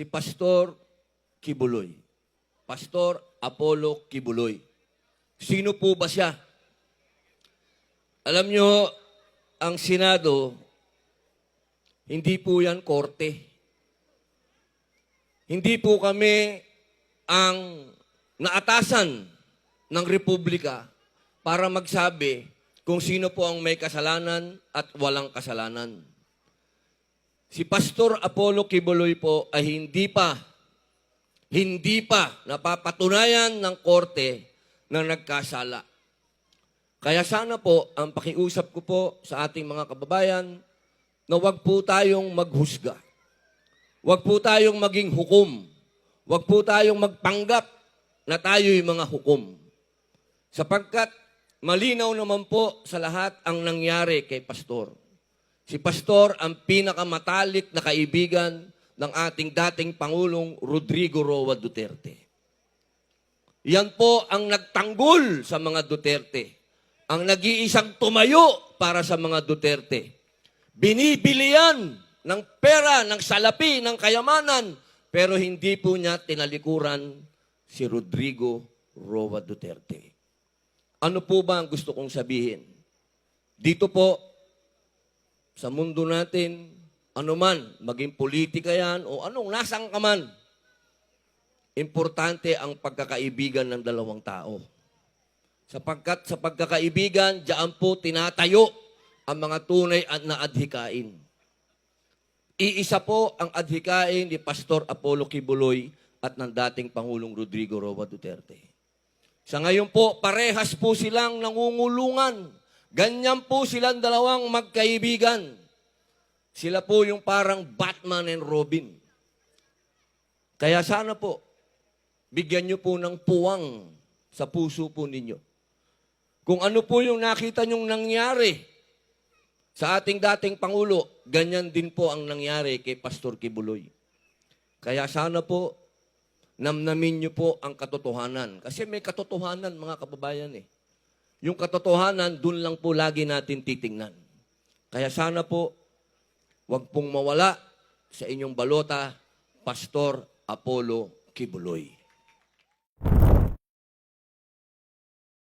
si Pastor Kibuloy. Pastor Apollo Kibuloy. Sino po ba siya? Alam nyo, ang Senado, hindi po yan korte. Hindi po kami ang naatasan ng Republika para magsabi kung sino po ang may kasalanan at walang kasalanan. Si Pastor Apollo Kibuloy po ay hindi pa, hindi pa napapatunayan ng korte na nagkasala. Kaya sana po, ang pakiusap ko po sa ating mga kababayan, na wag po tayong maghusga. Wag po tayong maging hukom. Wag po tayong magpanggap na tayo'y mga hukom. Sapagkat malinaw naman po sa lahat ang nangyari kay Pastor. Si Pastor ang pinakamatalik na kaibigan ng ating dating Pangulong Rodrigo Roa Duterte. Yan po ang nagtanggol sa mga Duterte. Ang nag-iisang tumayo para sa mga Duterte. Binibili yan ng pera, ng salapi, ng kayamanan, pero hindi po niya tinalikuran si Rodrigo Roa Duterte. Ano po ba ang gusto kong sabihin? Dito po, sa mundo natin, ano man, maging politika yan o anong nasang ka man, importante ang pagkakaibigan ng dalawang tao. Sapagkat sa pagkakaibigan, diyan po tinatayo ang mga tunay at na adhikain. Iisa po ang adhikain ni Pastor Apollo Kibuloy at ng dating Pangulong Rodrigo Roa Duterte. Sa ngayon po, parehas po silang nangungulungan. Ganyan po silang dalawang magkaibigan. Sila po yung parang Batman and Robin. Kaya sana po, bigyan nyo po ng puwang sa puso po ninyo. Kung ano po yung nakita nyong nangyari sa ating dating Pangulo, ganyan din po ang nangyari kay Pastor Kibuloy. Kaya sana po, namnamin nyo po ang katotohanan. Kasi may katotohanan, mga kababayan eh. Yung katotohanan, dun lang po lagi natin titingnan. Kaya sana po, wag pong mawala sa inyong balota, Pastor Apollo Kibuloy.